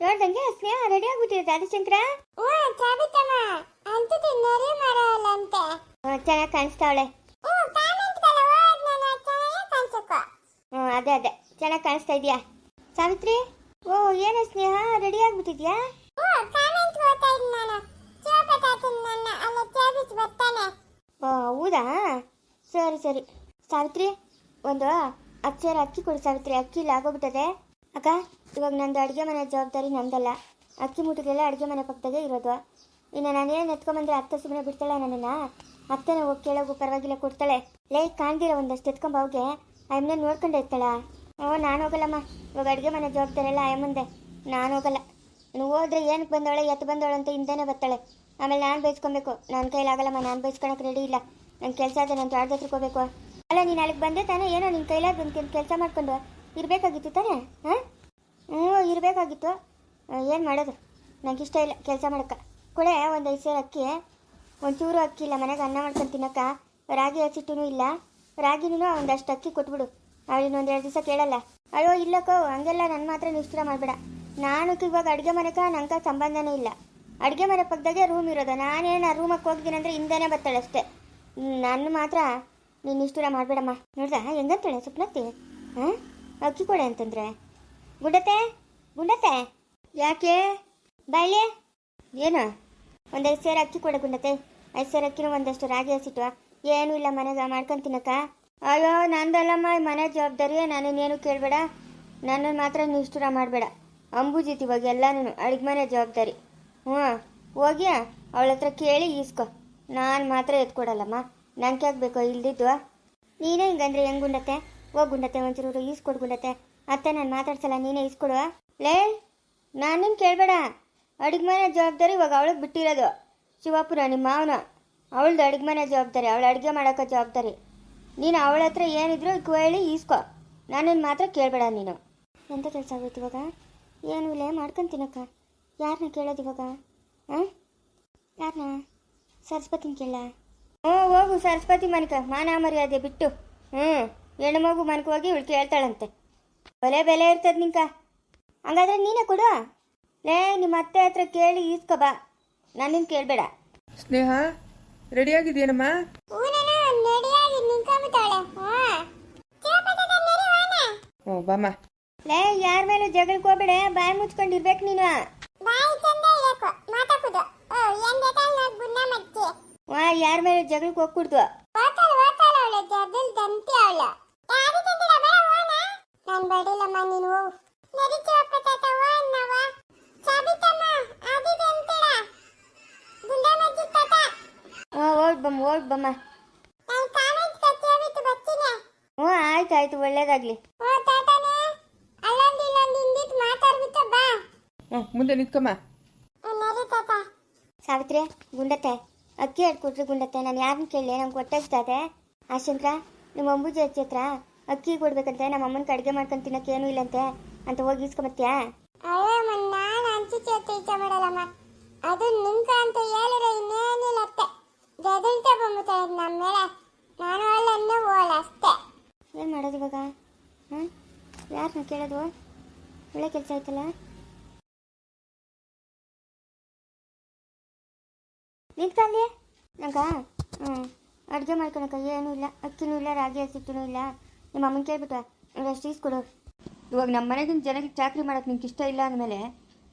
ನೋಡ್ದಂಗೆ ಸ್ನೇಹ ರೆಡಿ ಆಗ್ಬಿಟ್ಟಿದೆ. ರಾಧಶಂಕರ ಓ ಸಾಬಿತಮ್ಮ ಅಂತದ್ದು ನೆರೆ ಮರ ಅಲ್ಲಂತೆ ಚೆನ್ನಾಗಿ ಕಾಣಿಸ್ತಾವಳೆ ಹ್ಞೂ ಕಾಮೆಂಟ್ಗೆಲ್ಲ ಹೋದ್ ನಾನು ಚೆನ್ನಾಗಿ ಕಾಣಿಸಕ್ಕೋ ಹ್ಞೂ ಅದೇ ಅದೇ. ಚೆನ್ನಾಗಿ ಕಾಣಿಸ್ತಾ ಇದೆಯಾ? ಸಾವಿತ್ರಿ? ಓ ಏನು ಸ್ನೇಹ ರೆಡಿ ಆಗ್ಬಿಟ್ಟಿದ್ಯಾ? ಓ ಕಾಮೆಂಟ್ ಓದ್ತಾ ಇದ್ದೀನಿ ನಾನು. ತಾತನ್ ನನ್ನ ಅಲ್ಲ ಚೋಬಿಸ್ ಬರ್ತಾನೆ. ಓ ಹೌದಾ? ಸರಿ ಸರಿ. ಸಾವಿತ್ರಿ ಒಂದು ಹತ್ತು ಸೇರು ಅಕ್ಕಿ ಕೊಡಿ ಸಾವಿತ್ರಿ. ಅಕ್ಕಿ ಇಲ್ಲ ಆಗೋಗ್ಬಿಟ್ಟದೆ. ಅಕ್ಕ ಇವಾಗ ನಂದು ಅಡುಗೆ ಮನೆ ಜವಾಬ್ದಾರಿ ನಂದಲ್ಲ. ಅಕ್ಕಿ ಮುಟ್ಟಿಗೆಲ್ಲ ಅಡುಗೆ ಮನೆ ಪಕ್ಕದಾಗೆ ಇರೋದು. ಇನ್ನು ನಾನೇನು ಎತ್ಕೊಂಬಂದ್ರೆ ಅತ್ತೆ ಸುಮ್ಮನೆ ಬಿಡ್ತಾಳೆ ನನ್ನನ್ನು? ಅತ್ತೆನ ಹೋಗಿ ಕೇಳೋಗು, ಪರವಾಗಿಲ್ಲ ಕೊಡ್ತಾಳೆ. ಲೇ, ಕಾಣ್ದಿರ ಒಂದಷ್ಟು ಎತ್ಕೊಂಬ ಅವ್ಗೆ. ಅಮ್ಮನ ನೋಡ್ಕೊಂಡು ಇರ್ತಾಳೆ. ಓ ನಾನು ಹೋಗಲ್ಲಮ್ಮ. ಇವಾಗ ಅಡುಗೆ ಮನೆ ಜವಾಬ್ದಾರಿ ಎಲ್ಲ ಮುಂದೆ ನಾನು ಹೋಗಲ್ಲ. ನೀವು ಹೋದ್ರೆ ಏನಕ್ಕೆ ಬಂದವಳೆ ಎತ್ತು ಬಂದವಳೆ ಅಂತ ಹಿಂದೆ ಬರ್ತಾಳೆ. ಆಮೇಲೆ ನಾನು ಬೈಸ್ಕೊಬೇಕು. ನನ್ನ ಕೈಲಾಗಲ್ಲಮ್ಮ ನಾನು ಬೈಸ್ಕೊಳಕ್ಕೆ ರೆಡಿ ಇಲ್ಲ. ನನ್ನ ಕೆಲಸ ಇದೆ, ನಾನು ಜಾಡ್ದ ಹತ್ರಕ್ಕೆ ಹೋಗ್ಬೇಕು. ಅಲ್ಲ, ನೀನು ಅಲ್ಲಿಗೆ ಬಂದೆ ತಾನೇ? ಏನೋ ನಿನ್ನ ಕೈಲಾಗ ಬಂದು ಕೆಲಸ ಮಾಡ್ಕೊಂಡು? ಇರಬೇಕಾಗಿತ್ತು ತಾನೇ? ಹಾಂ? ಹ್ಞೂ, ಇರಬೇಕಾಗಿತ್ತು. ಏನು ಮಾಡೋದು? ನಂಗೆ ಇಷ್ಟ ಇಲ್ಲ, ಕೆಲಸ ಮಾಡೋಕ್ಕೆ. ಕೊಡೆ ಒಂದು ಐದು ಸೇರು ಅಕ್ಕಿ, ಒಂಚೂರು ಅಕ್ಕಿ ಇಲ್ಲ, ಮನೆಗೆ ಅನ್ನ ಮಾಡ್ಕೊಂಡು ತಿನ್ನೋಕ್ಕ. ರಾಗಿ ಹಸಿಟ್ಟೂ ಇಲ್ಲ. ರಾಗಿನೂ ಒಂದಷ್ಟು ಅಕ್ಕಿ ಕೊಟ್ಬಿಡು. ಒಂದು ಎರಡು ದಿವಸ ಕೇಳಲ್ಲ. ಅಯ್ಯೋ, ಇಲ್ಲಕ್ಕೋ, ಹಂಗೆಲ್ಲ ನನ್ನ ಮಾತ್ರ ನಿಷ್ಠುರ ಮಾಡಬೇಡ. ನಾನು ಇವಾಗ ಅಡುಗೆ ಮನೆಗೆ ನಂಗೆ ಸಂಬಂಧನೇ ಇಲ್ಲ. ಅಡುಗೆ ಮನೆ ಪಕ್ಕದಾಗೆ ರೂಮ್ ಇರೋದು. ನಾನೇನು ಆ ರೂಮಕ್ಕೆ ಹೋಗ್ತೀನಿ ಅಂದರೆ ಹಿಂದೆನೇ ಬರ್ತಾಳೆ ಅಷ್ಟೇ. ನನ್ನ ಮಾತ್ರ ನೀನು ನಿಷ್ಠುರ ಮಾಡಬೇಡಮ್ಮ. ನೋಡ್ದ, ಹೆಂಗಂತಾಳೆ ಸುಪ್ನತ್ತಿ ಹಾಂ ಅಕ್ಕಿ ಕೊಡೆ ಅಂತಂದ್ರೆ? ಗುಂಡತೆ ಗುಂಡತೆ ಯಾಕೆ? ಬಾಯ್ಲೆ? ಏನು? ಒಂದು ಐದು ಸೇರು ಅಕ್ಕಿ ಕೊಡ ಗುಂಡತೆ ಐದು ಸೇರು ಅಕ್ಕಿನೂ ಒಂದಷ್ಟು ರಾಗಿ ಹಸಿಟ್ಟು ಏನೂ ಇಲ್ಲ ಮನೆಗೆ ಮಾಡ್ಕೊಂಡು ತಿನ್ನಕ್ಕ. ಅಯ್ಯೋ ನಂದಲ್ಲಮ್ಮ ಮನೆ ಜವಾಬ್ದಾರಿ ನಾನೇನೇನು ಕೇಳಬೇಡ. ನನ್ನನ್ನು ಮಾತ್ರ ನಿಷ್ಠುರ ಮಾಡಬೇಡ. ಅಂಬುಜಿತ್ ಇವಾಗ ಎಲ್ಲನೂ ಅಡುಗೆ ಮನೆ ಜವಾಬ್ದಾರಿ. ಹ್ಞೂ. ಹೋಗಿ ಅವಳ ಹತ್ರ ಕೇಳಿ ಈಸ್ಕೊ. ನಾನು ಮಾತ್ರ ಎತ್ಕೊಡಲ್ಲಮ್ಮ. ನಂಗೆ ಆಗಬೇಕು ಇಲ್ದಿದ್ದು ನೀನೇ ಹಿಂಗಂದ್ರೆ ಹೆಂಗ್ ಗುಂಡತ್ತೆ ಹೋಗಿ ಗುಂಡತ್ತೆ ಒಂಚೂರು ಈಸ್ಕೊಡು ಗುಂಡತ್ತೆ ಅತ್ತೆ ನಾನು ಮಾತಾಡ್ಸಲ್ಲ, ನೀನೇ ಇಸ್ಕೊಡುವ ಲೇ ನಾನೇನು ಕೇಳಬೇಡ. ಅಡುಗೆ ಮನೆ ಜವಾಬ್ದಾರಿ ಇವಾಗ ಅವಳಿಗೆ ಬಿಟ್ಟಿರೋದು. ಶಿವಪುರ ನಿಮ್ಮ ಮಾವನ. ಅವಳದು ಅಡುಗೆ ಮನೆ ಜವಾಬ್ದಾರಿ, ಅವಳು ಅಡುಗೆ ಮಾಡೋಕೆ ಜವಾಬ್ದಾರಿ. ನೀನು ಅವಳ ಹತ್ರ ಏನಿದ್ರು ಹೇಳಿ ಈಸ್ಕೊ. ನಾನೇನು ಮಾತ್ರ ಕೇಳಬೇಡ ನೀನು. ಎಂತ ಕೆಲಸ ಆಗೋಯ್ತು ಇವಾಗ? ಏನು ಇಲ್ಲ ಮಾಡ್ಕೊಂಡು ತಿನ್ನಕ್ಕ. ಯಾರನ್ನ ಕೇಳೋದು ಇವಾಗ? ಹಾಂ ಯಾರನ್ನ ಸರಸ್ವತಿನ ಕೇಳ ಹ್ಞೂ, ಹೋಗು ಸರಸ್ವತಿ ಮನಕ ಮಾನ ಮರ್ಯಾದೆ ಬಿಟ್ಟು. ಹ್ಞೂ, ಹೆಣ್ಣು ಮಗು ಹೋಗಿ ಇವಳು ಕೇಳ್ತಾಳಂತೆ. ಬೆಲೆ ಬೆಲೆ ಇರ್ತದ ನಿಂಕ. ಹಂಗಾದ್ರೆ ನೀನೇ ಕೊಡು. ಲೇ ನಿಮ್ಮ ಅತ್ತೆ ಹತ್ರ ಕೇಳಿ ಈಸ್ಕೊ ಬಾ ನನ್ನನ್ನು ಕೇಳಬೇಡ. ಸ್ನೇಹ ರೆಡಿ ಆಗಿದೆಯೇನಮ್ಮ ಹ್ಞೂ ಬಾಮ್ಮ. ಲೇ ಯಾರ ಮೇಲೂ ಜಗಳಕ್ಕೆ ಹೋಗ್ಬೇಡ. ಬಾಯಿ ಮುಚ್ಕೊಂಡಿರ್ಬೇಕು ನೀನು. ಓ ವಾ ಯಾರ ಮೇಲೆ ಜಗಳಕ್ಕೆ ಹೋಗ್ಬಿಡ್ತು ನಾನು ಬಡಿಲಮ್ಮ ನೀನು. ಹೋಗು ಸಾಬಿತಮ್ಮ ಆದಿ ಗುಂಡ ಮಜ್ಜಿ ತಾತ ಹ್ಞೂ ಓಡ್ ಬಮ್ಮ ಓಡ್ ಬಮ್ಮ ನಾನು ಕಾಮೆಂಟ್ ಕಚ್ಚೇಬಿಟ್ಟು ಬರ್ತೀನಿ. ಹ್ಞೂ ಆಯ್ತು ಆಯ್ತು ಒಳ್ಳೇದಾಗ್ಲಿ. ಓ ತಾತನೇ ಅಲ್ಲೊಂದು ಇಲ್ಲೊಂದು ಹಿಂದಿಟ್ಟು ಮಾತಾಡ್ಬಿಟ್ಟು ಬಾ. ಹ್ಞೂ ಮುಂದೆ ನಿಂತ್ಕಮ್ಮ. ತಾತ. ಸಾವಿತ್ರಿ ಗುಂಡತ್ತೆ. ಅಕ್ಕಿ ಕೊಟ್ರಿ ಗುಂಡತ್ತೆ. ನಾನು ಯಾರನ್ನ ಕೇಳಲಿ? ನಂಗೆ ಹೊಟ್ಟೆಸ್ತದೆ ಆಶಂತ್ರ ಶಂಕರ ನಿಮ್ಮ ಅಂಬುಜಿ ಅಜ್ಜಿ ಹತ್ರ ಅಕ್ಕಿ ಕೊಡ್ಬೇಕಂತೆ ನಮ್ಮ ಅಮ್ಮನ ಅಡುಗೆ ಮಾಡ್ಕೊಂಡು ತಿನ್ನಕ್ಕೆ ಏನೂ ಇಲ್ಲಂತೆ. ಅಂತ ಹೋಗಿ ಇಸ್ಕೊಂಬತ್ತೀಯಾ ಅಯ್ಯಮ್ಮ ನಾನು ಹಂಚಿ ಚೇತ ಇಷ್ಟ ಮಾಡಲ್ಲಮ್ಮ ಅದು ನಿಂಕ ಅಂತ ಹೇಳಿದ್ರೆ ಇನ್ನೇನಿಲ್ಲ ಅತ್ತೆ. ಗದಲ್ತ ಬಂದ್ಬಿಡ್ತಾರೆ ನಮ್ಮ ಮೇಲೆ. ನಾನು ಒಳ್ಳೆ ಹೋಗಲ್ಲ ಅಷ್ಟೇ. ಏನು ಮಾಡೋದು ಇವಾಗ? ಹಾಂ? ಯಾರನ್ನ ಕೇಳೋದು? ಒಳ್ಳೆ ಕೆಲಸ ಆಯ್ತಲ್ಲ? ನಿಂತ್ಕೊಳ್ಳಿ ನಂಗ? ಹ್ಞೂ ಅಡುಗೆ ಮಾಡ್ಕೊಳಕ ಏನೂ ಇಲ್ಲ. ಅಕ್ಕಿನೂ ಇಲ್ಲ ರಾಗಿ ಹಸಿಟ್ಟೂ ಇಲ್ಲ. ನಿಮ್ಮ ಅಮ್ಮನ ಕೇಳ್ಬಿಟ್ಟ ಅಷ್ಟು ಈಸ್ಕೊಡು ಇವಾಗ ನಮ್ಮ ಮನೆಗಿನ ಜನಕ್ಕೆ ಚಾಕ್ರಿ ಮಾಡೋಕೆ ನಿಂಗೆ ಇಷ್ಟ ಇಲ್ಲ ಅಂದಮೇಲೆ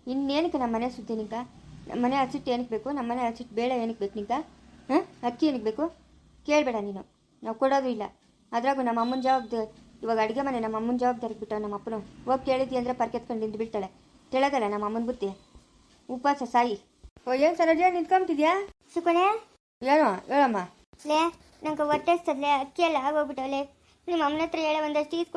ಇನ್ನೇನಕ್ಕೆ ನಮ್ಮ ಮನೆ ಸುದ್ದಿ ನಿಂಗೆ? ನಮ್ಮ ಮನೆ ಹಸಿಟ್ಟು ಏನಕ್ಕೆ ಬೇಕು? ನಮ್ಮ ಮನೆ ಹಸಿಟ್ಟು ಬೇಳೆ ಏನಕ್ಕೆ ಬೇಕು ನಿಂಗೆ? ಹಾಂ? ಅಕ್ಕಿ ಏನಕ್ಕೆ ಬೇಕು? ಕೇಳಬೇಡ ನೀನು. ನಾವು ಕೊಡೋದು ಇಲ್ಲ. ಅದ್ರಾಗೂ ನಮ್ಮ ಅಮ್ಮನ ಜವಾಬ್ದಾರಿ ಇವಾಗ ಅಡುಗೆ ಮನೆ ನಮ್ಮ ಅಮ್ಮನ ಜವಾಬ್ದಾರಿ ಬಿಟ್ಟು ನಮ್ಮ ಅಪ್ಪನು. ಹೋಗಿ ಕೇಳಿದ್ವಿ ಅಂದರೆ ಪರ್ಕೆತ್ಕೊಂಡು ನಿಂತು ಬಿಡ್ತಾಳೆ. ತಿಳಗಲ್ಲ ನಮ್ಮ ಅಮ್ಮನ ಬುತ್ತಿ ಉಪವಾಸ ಸಾಯಿ. ಓ ಏನು ಸರೋಜ ನಿಂತ್ಕೊಂತಿದ್ಯಾ ಸುಕಣೆ ಏನೋ ಹೇಳಮ್ಮ. ಲೇ ನಂಗೆ ಹೊಟ್ಟೆ ಅಕ್ಕಿ ಎಲ್ಲ ಆಗೋಗ್ಬಿಟ್ಟವಲೆ ನಿಮ್ಮ ಅಮ್ಮನ ಹತ್ರ ಹೇಳ ಒಂದಷ್ಟು ಈಸ್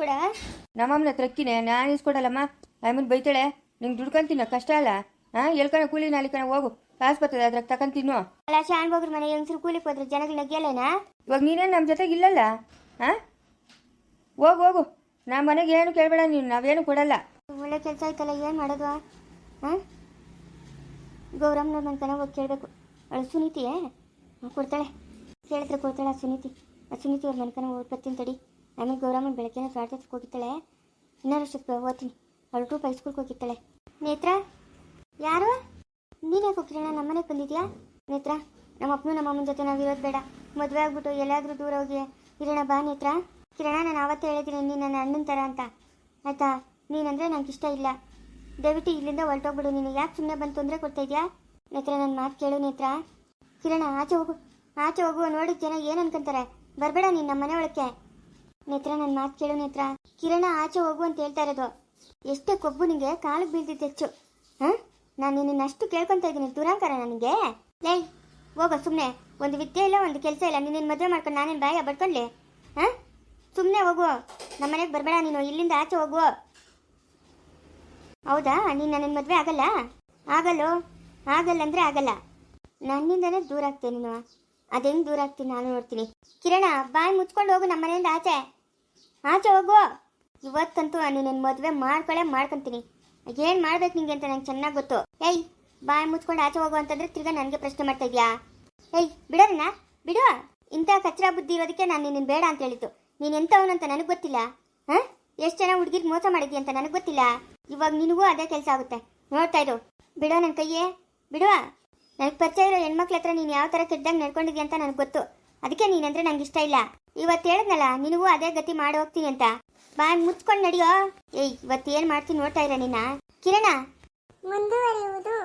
ನಮ್ಮ ಅಮ್ಮನ ಹತ್ರ ಅಕ್ಕಿನೇ ನಾನು ಇಸ್ಕೊಡಲ್ಲಮ್ಮ ಆಮೇಲೆ ಬೈತಾಳೆ ನಿಂಗೆ ದುಡ್ಕೊಂತೀನ ಕಷ್ಟ ಅಲ್ಲ? ಹಾಂ ಎಲ್ಕಣ ಕೂಲಿ ನಾಲಿಕನ ಹೋಗು. ಕಾಸು ಬರ್ತದೆ ಅದ್ರಾಗ ತಗೊಂಡ್ ತಿನ್ನು. ಅಲ್ಲ ಶಾನ್ ಹೋಗ್ರ ಮನೆ ಹೆಂಗ್ಸ್ರು ಕೂಲಿ ಹೋದ್ರೆ ಜನಗಳು ನಗಿಯಲ್ಲೇನಾ ಇವಾಗ ನೀನೇನು ನಮ್ಮ ಜೊತೆಗೆ ಇಲ್ಲಲ್ಲ? ಹಾಂ ಹೋಗು ಹೋಗು. ನಮ್ಮ ಮನೆಗೆ ಏನು ಕೇಳಬೇಡ ನೀನು ನಾವೇನು ಕೊಡಲ್ಲ. ಒಳ್ಳೆ ಕೆಲಸ ಆಯ್ತಲ್ಲ ಏನು ಮಾಡೋದು? ಹಾಂ ಗೌರಮ್ಮನವ್ರ ನನ್ನ ಕನ ಹೋಗಿ ಕೇಳಬೇಕು. ಅವಳು ಸುನೀತಿಯೇ? ಕೊಡ್ತಾಳೆ. ಕೇಳಿದ್ರೆ ಕೊಡ್ತಾಳೆ ಸುನೀತಿ. ಆ ಸುನೀತಿ ಅವ್ರ ಮನೆ ಕನ ಹೋಗಿ ಬರ್ತೀನಿ ತಡಿ. ಆಮೇಲೆ ಗೌರಮ್ಮನ ಬೆಳಗ್ಗೆನ ಕೊಟ್ಟಿದ್ದಾಳೆ ಹೋಗಿತ್ತಾಳೆ ವರ್ಷಕ್ಕೆ ಓದ್ತೀನಿ. ಅವಳು ಪೈ ಸ್ಕೂಲ್ಗೆ ಹೋಗಿತ್ತಾಳೆ ನೇತ್ರ, ಯಾರು? ನೀನೇ ಕಿರಣ ನಮ್ಮನೆ ಬಂದಿದ್ಯಾ? ನೇತ್ರ, ನಮ್ಮ ಅಪ್ಪನು ನಮ್ಮ ಅಮ್ಮನ ಜೊತೆ ನಾವು ಇರೋದು ಬೇಡ. ಮದುವೆ ಆಗ್ಬಿಟ್ಟು ಎಲ್ಲಾದರೂ ದೂರ ಹೋಗಿ ಇರೋಣ ಬಾ ನೇತ್ರ. ಕಿರಣ, ನಾನು ಅವತ್ತೇ ಹೇಳಿದ್ದೀನಿ, ನೀನು ನನ್ನ ಅಣ್ಣನ ಥರ ಅಂತ. ಆಯ್ತಾ? ನೀನಂದರೆ ನನಗೆ ಇಷ್ಟ ಇಲ್ಲ. ದಯವಿಟ್ಟು ಇಲ್ಲಿಂದ ಹೊರಟೋಗ್ಬಿಡು. ನೀನು ಯಾಕೆ ಸುಮ್ಮನೆ ಬಂದು ತೊಂದರೆ ಕೊಡ್ತಾ ಇದೆಯಾ? ನೇತ್ರ ನನ್ನ ಮಾತು ಕೇಳು ನೇತ್ರ. ಕಿರಣ, ಆಚೆ ಹೋಗು. ಆಚೆ ಹೋಗು ನೋಡಿದ ಜನ ಏನು ಅನ್ಕೊಂತಾರೆ? ಬರಬೇಡ ನೀನು ನಮ್ಮ ಮನೆ ಒಳಕ್ಕೆ. ನೇತ್ರ ನನ್ನ ಮಾತು ಕೇಳು ನೇತ್ರ. ಕಿರಣ ಆಚೆ ಹೋಗು ಅಂತ ಹೇಳ್ತಾ ಇರೋದು. ಎಷ್ಟೇ ಕೊಬ್ಬು ನಿಂಗೆ, ಕಾಲಿಗೆ ಬೀಳ್ತಿತ್ತು ಹೆಚ್ಚು. ಹಾಂ? ನಾನು ನಿನ್ನ ಅಷ್ಟು ಕೇಳ್ಕೊಂತ ಇದ್ದೀನಿ, ದುರಾಂಕಾರ ನನಗೆ. ಲೈ, ಹೋಗೋ ಸುಮ್ಮನೆ ಒಂದು ವಿದ್ಯೆ ಇಲ್ಲ, ಒಂದು ಕೆಲಸ ಇಲ್ಲ. ನಿನ್ನ ಮದುವೆ ಮಾಡ್ಕೊಂಡು ನಾನೇನು ಬಾಯ ಬಡ್ಕೊಳ್ಳಿ ಹಾಂ? ಸುಮ್ಮನೆ ಹೋಗು. ನಮ್ಮ ಮನೆಗೆ ಬರಬೇಡ ನೀನು, ಇಲ್ಲಿಂದ ಆಚೆ ಹೋಗು. ಹೌದಾ? ನೀನು ನನ್ನ ಮದುವೆ ಆಗಲ್ಲ? ಆಗಲ್ಲೋ? ಆಗಲ್ಲ ಅಂದರೆ ಆಗಲ್ಲ. ನನ್ನಿಂದನೇ ದೂರ ಆಗ್ತೇನೆ ನೀನು. ಅದೇನು ದೂರ ಆಗ್ತೀನಿ ನಾನು ನೋಡ್ತೀನಿ. ಕಿರಣ, ಬಾಯಿ ಮುಚ್ಕೊಂಡು ಹೋಗು ನಮ್ಮ ಮನೆಯಿಂದ ಆಚೆ. ಆಚೆ ಹೋಗು. ಇವತ್ತಂತೂ ನೀನು ಮದುವೆ ಮಾಡ್ಕೊಳ್ಳೆ ಮಾಡ್ಕೊಂತೀನಿ. ಏನು ಮಾಡ್ಬೇಕು ನಿಂಗೆ ಅಂತ ನಂಗೆ ಚೆನ್ನಾಗಿ ಗೊತ್ತು. ಏಯ್, ಬಾಯಿ ಮುಚ್ಕೊಂಡು ಆಚೆ ಹೋಗು ಅಂತಂದ್ರೆ ತಿರ್ಗಾ ನನಗೆ ಪ್ರಶ್ನೆ ಮಾಡ್ತಾ ಇದೆಯಾ? ಏಯ್ ಬಿಡೋಣ ಬಿಡು. ಇಂಥ ಕಚ್ಚರ ಬುದ್ಧಿ ಇರೋದಕ್ಕೆ ನಾನು ನಿನ್ನ ಬೇಡ ಅಂತ ಹೇಳಿದ್ದು. ನೀನು ಎಂಥವನು ಅಂತ ನನಗೆ ಗೊತ್ತಿಲ್ಲ. ಹಾಂ? ಎಷ್ಟು ಜನ ಹುಡುಗಿರ್ ಮೋಸ ಮಾಡಿದ್ಯ ಅಂತ ನನಗೆ ಗೊತ್ತಿಲ್ಲ. ಇವಾಗ ನಿನಗೂ ಅದೇ ಕೆಲಸ ಆಗುತ್ತೆ. ನೋಡ್ತಾ ಇರು. ಬಿಡೋ ನನ್ನ ಕೈಯೇ. ಬಿಡುವ. ನನಗೆ ಪರಿಚಯ ಇರೋ ಹೆಣ್ಮಕ್ಳ ಹತ್ರ ನೀನು ಯಾವ ಥರ ಕೆಟ್ಟದಾಗ ನಡ್ಕೊಂಡಿದ್ಯಾ ಅಂತ ನನಗೆ ಗೊತ್ತು. ಅದಕ್ಕೆ ನೀನಂದರೆ ನಂಗೆ ಇಷ್ಟ ಇಲ್ಲ. ಇವತ್ತು ಹೇಳಿದ್ನಲ್ಲ, ನಿನಗೂ ಅದೇ ಗತಿ ಮಾಡಿ ಹೋಗ್ತೀನಿ ಅಂತ. ಬಾ ಮುಚ್ಕೊಂಡು ನಡಿಯೋ. ಏಯ್, ಇವತ್ತು ಏನು ಮಾಡ್ತೀನಿ ನೋಡ್ತಾ ಇರ ನಿನ್ನ? ಕಿರಣ? ಮುಂದುವರಿಯುವುದು.